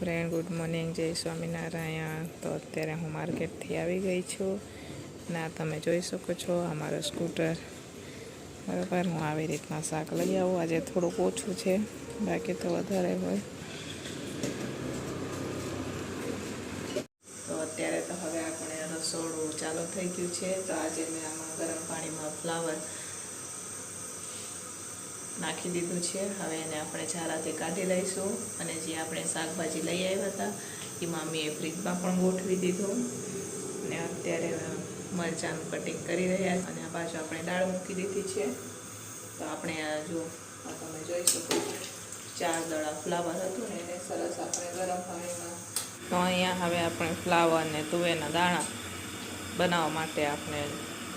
Friend good morning જય સ્વામિનારાયણ. તો અત્યારે હું માર્કેટથી આવી ગઈ છું. ના, તમે જોઈ શકો છો, અમારું સ્કૂટર. બરાબર, હું આવી રીતના શાક લઈ આવું. આજે થોડુંક ઓછું છે, બાકી તો વધારે હોય. તો અત્યારે તો હવે આપણે રસોડું ચાલુ થઈ ગયું છે. તો આજે મેં આમાં ગરમ પાણીમાં ફ્લાવર નાખી દીધું છે. હવે એને આપણે ઝારાથી કાઢી લઈશું અને જે આપણે શાકભાજી લઈ આવ્યા હતા એમાં મેં ફ્રીજમાં પણ ગોઠવી દીધું. અને અત્યારે મરચાંનું કટિંગ કરી રહ્યા છે અને આ બાજુ આપણે દાળ મૂકી દીધી છે. તો આપણે આ જો તમે જોઈ શકો ચાર દડા ફ્લાવર હતું ને એને સરસ આપણે ગરમ પાણીમાં તો અહીંયા હવે આપણે ફ્લાવર ને તુવેરના દાણા બનાવવા માટે આપણે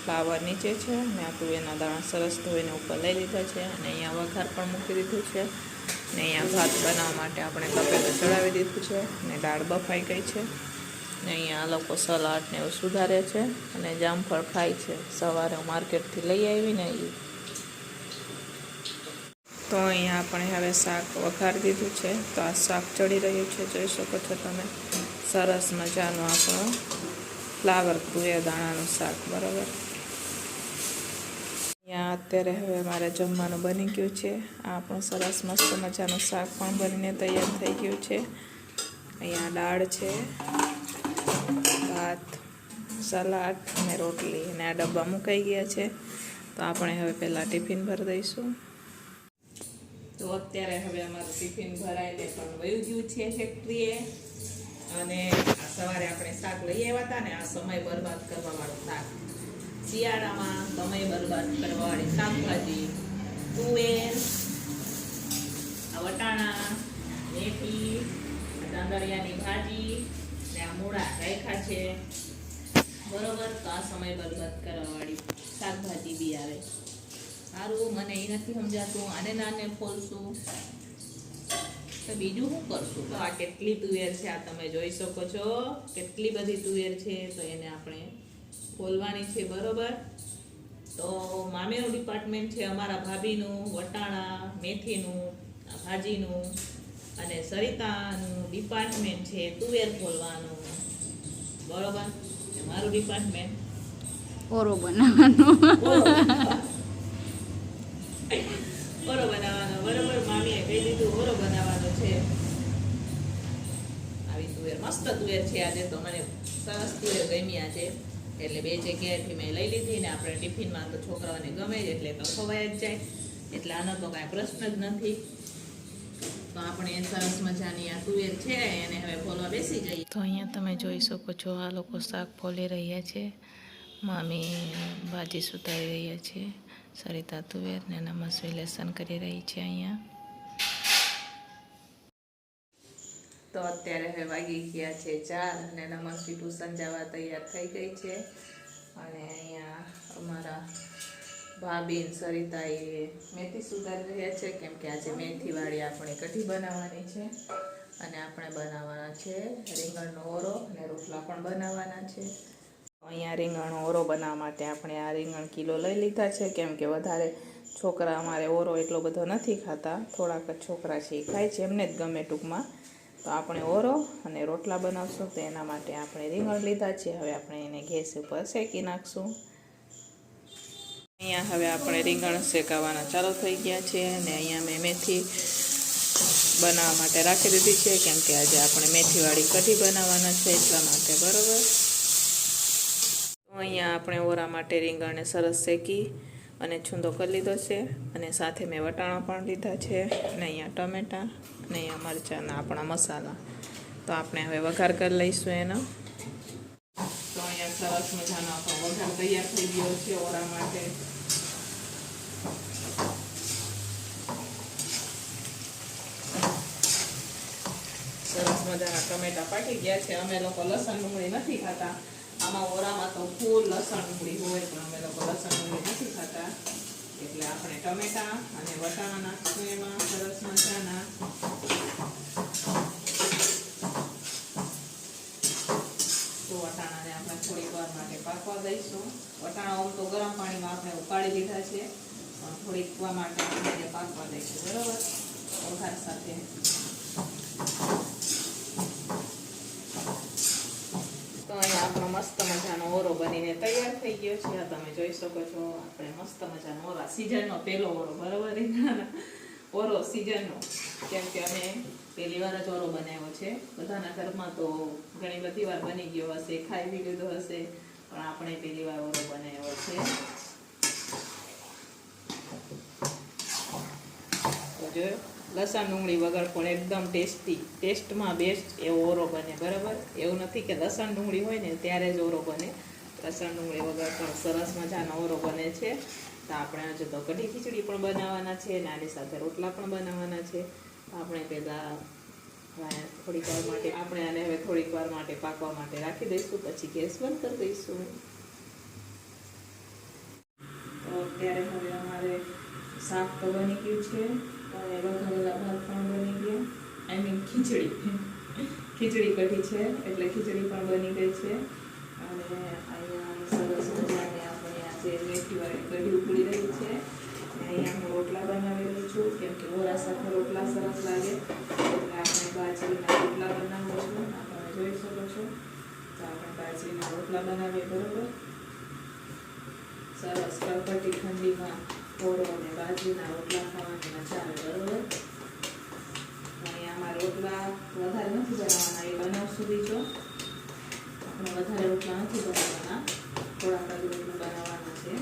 ફ્લાવર નીચે છે. અને આ તુવેરના દાણા સરસ ધોઈને ઉપર લઈ લીધા છે અને અહીંયા વઘાર પણ મૂકી દીધું છે. અને અહીંયા ભાત બનાવવા માટે આપણે તપેલું ચડાવી દીધું છે અને દાળ બફાઈ ગઈ છે. ને અહીંયા લોકો સલાડ ને એવું સુધારે છે અને જામફળ ખાય છે. સવારે હું માર્કેટથી લઈ આવીને એ તો અહીંયા આપણે હવે શાક વઘારી દીધું છે. તો આ શાક ચડી રહ્યું છે. જોઈ શકો છો તમે. સરસ મજાનું આપણો ફ્લાવર તુવેર દાણાનું શાક, બરાબર? અહીંયા અત્યારે હવે મારે જમવાનું બની ગયું છે. આ આપણું સરસ મસ્ત મજાનું શાક પણ બનીને તૈયાર થઈ ગયું છે. અહીંયા દાળ છે, ભાત, સલાડ અને રોટલી. અને આ ડબ્બા મુકાઈ ગયા છે. તો આપણે હવે પહેલાં ટિફિન ભરી દઈશું. તો અત્યારે હવે અમારું ટિફિન ભરાઈને પણ વયું ગયું છે ફેક્ટરીએ. અને સવારે આપણે શાક લઈ આવ્યા હતા ને આ સમય બરબાદ કરવા વાળું શાક. શિયાળામાં સમય બરબાદ કરવા વાળી શાકભાજી, તુવેર, આ વટાણા, મેથી તાંદળિયાની ભાજી ને આ મૂળા રાખ્યા છે. બરોબર તો આ સમય બરબાદ કરવા વાળી શાકભાજી બી આવે. સારું, મને એ નથી સમજાતું. આને નાને ફોલશું તો બીજું શું કરશું? તો આ કેટલી તુવેર છે આ તમે જોઈ શકો છો. કેટલી બધી તુવેર છે તો એને આપણે ફોલવાની છે બરોબર? તો મામેનું ડિપાર્ટમેન્ટ છે અમારા ભાભીનું વટાણા મેથીનું ભાજીનું અને સરિતાનું ડિપાર્ટમેન્ટ છે તુવેર ખોલવાનું બરોબર? મારું ડિપાર્ટમેન્ટ ઓરો બનાવવાનો. ઓરો બનાવવાનો બરોબર? મામીએ કહી દીધું ઓરો બનાવવાનો છે. આવી તુવેર મસ્ત તુવેર છે આજે તો મને સરસ તુવેર ગમી આજે. એટલે બે જગ્યાએથી મેં લઈ લીધી ને આપણે ટિફિનમાં તો છોકરાઓને ગમે જ એટલે તો ખવાય જ જાય. એટલે આનો તો કાંઈ પ્રશ્ન જ નથી. તો આપણે સરસ મજાની આ તુવેર છે, એને હવે ફોલવા બેસી જઈએ. તો અહીંયા તમે જોઈ શકો છો આ લોકો શાક ફોલી રહ્યા છે. મામી ભાજી સુતારી રહ્યા છે. સરિતા તુવેર ને નમસ્વી લેસન કરી રહી છે અહીંયા. તો અત્યારે હવે વાગી ગયા છે ચાર અને નમસ્વી ટ્યુશન જવા તૈયાર થઈ ગઈ છે. અને અહીંયા અમારા ભાભી ને સરિતા એ મેથી સુધારી રહ્યા છે, કેમ કે આજે મેથીવાળી આપણે કઢી બનાવવાની છે. અને આપણે બનાવવાના છે રીંગણનો ઓરો અને રોટલા પણ બનાવવાના છે. અહીંયા રીંગણનો ઓરો બનાવવા માટે આપણે આ રીંગણ કિલો લઈ લીધા છે, કેમ કે વધારે છોકરા અમારે ઓરો એટલો બધો નથી ખાતા. થોડાક જ છોકરા છે એ ખાય છે, એમને જ ગમે ટૂંકમાં. તો આપણે ઓરો અને રોટલા બનાવશું તો એના માટે આપણે રીંગણ લીધા છે. હવે આપણે એને ગેસ ઉપર શેકી નાખશું. અહીંયા હવે આપણે રીંગણ શેકાવાના ચાલુ થઈ ગયા છે અને અહીંયા મેં મેથી બનાવવા માટે રાખી દીધી છે, કેમ કે આજે આપણે મેથીવાળી કઢી બનાવવાના છે એટલા માટે, બરાબર? અહીંયા આપણે ઓરા માટે રીંગણને સરસ શેકી અને છૂંદો કરી લીધો છે અને સાથે મેં વટાણા પણ લીધા છે અને અહીંયા ટમેટાં અને મરચાં આપણા મસાલા. તો આપણે હવે વઘાર કરી લઈશું એનો. તો અહીંયા સરસ મજાનો આપણો વઘાર તૈયાર થઈ ગયો છે ઓરા માટે. સરસ મજાના ટમેટા પાકી ગયા છે. અમે લોકો લસણ ડુંગળી નથી ખાતા. આમાં ઓરામાં તો ફૂલ લસણ ડુંગળી હોય, પણ અમે લોકો લસણ ડુંગળી નથી ખાતા. એટલે આપણે ટમેટા અને વટાણા નાખશું એમાં, સરસ મજાના. તો વટાણાને આપણે થોડીક વાર માટે પાકવા દઈશું. વટાણા તો ગરમ પાણીમાં આપણે ઉકાળી લીધા છે. પણ થોડીક વાર માટે આપણે પાકવા દઈશું, બરોબર? વઘાર સાથે મસ્ત મજાનો ઓરો બનીને તૈયાર થઈ ગયો છે તમે જોઈ શકો છો, આપણે મસ્ત મજાનો ઓરો સિઝનનો પહેલો ઓરો બરાબર? ઓરો સિઝનનો, કેમ કે અમે પહેલી વાર જ ઓરો બનાવ્યો છે. બધાના ઘરમાં તો ઘણી બધી વાર બની ગયો હશે, ખાઈ બી લીધો હશે, પણ આપણે પહેલી વાર ઓરો બનાવ્યો છે. લસણ ડુંગળી વગર પણ એકદમ ટેસ્ટી, ટેસ્ટમાં બેસ્ટ એવો ઓરો બને, બરાબર? એવું નથી કે લસણ ડુંગળી હોય ને ત્યારે જ ઓરો બને. લસણ ડુંગળી વગર પણ સરસ મજાનો ઓરો બને છે. તો આપણે આજે તો કઢી ખીચડી પણ બનાવવાના છે અને આની સાથે રોટલા પણ બનાવવાના છે. આપણે પહેલાં થોડીક વાર માટે આપણે આને હવે થોડીક વાર માટે પાકવા માટે રાખી દઈશું, પછી ગેસ બંધ કરી દઈશું. અત્યારે હવે અમારે શાક તો બની ગયું છે. અને વઘારેલા ભાત પણ બની ગયા. આઈ મીન ખીચડી. ખીચડી કઢી છે, એટલે ખીચડી પણ બની ગઈ છે. અને અહીંયા સરસ મજાની આપણે આજે મેથીવાળી કઢી ઉકળી રહી છે અહીંયા હું રોટલા બનાવી છું, કેમ કે ઓરા રોટલા સરસ લાગે. આપણે બાજરીના રોટલા બનાવું છું તમે જોઈ શકો છો. તો આપણે બાજરીના રોટલા બનાવીએ બરોબર. સરસ કડકટી ઠંડીમાં ઓળો અને બાજરીના રોટલા ખાવાની મજા આવે, બરોબર. અહીંયા અમારા રોટલા વધારે નથી બનાવવાના, એ બનાવશું બીજો આપણે વધારે રોટલા નથી બનાવવાના. થોડાક જ રોટલા બનાવવાના છે.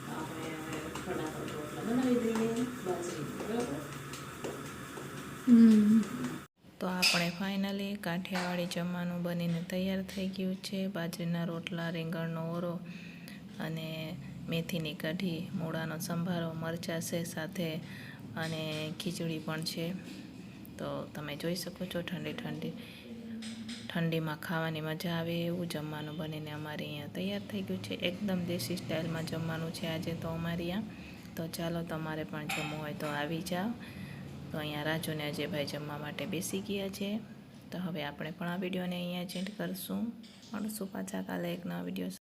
તો આપણે હવે ફટાફટ રોટલા બનાવી દઈએ. બાજરી બરોબર? તો આપણે ફાઇનલી કાઠિયાવાડી જમવાનું બનીને તૈયાર થઈ ગયું છે. બાજરીના રોટલા રીંગણનો ઓરો અને મેથીની કઢી મૂળાનો સંભારો મરચાં છે સાથે અને ખીચડી પણ છે. તો તમે જોઈ શકો છો ઠંડી ઠંડી ઠંડીમાં ખાવાની મજા આવે એવું જમવાનું બનીને અમારે અહીંયા તૈયાર થઈ ગયું છે. એકદમ દેશી સ્ટાઇલમાં જમવાનું છે આજે તો અમારે અહીંયા તો ચાલો તમારે પણ જમવું હોય તો આવી જાઓ. તો અહીંયા રાજુને અજયભાઈ જમવા માટે બેસી ગયા છે. તો હવે આપણે પણ આ વિડીયોને અહીંયા ચેન્જ કરશું. મળશું પાછા કાલે એક નવા વીડિયો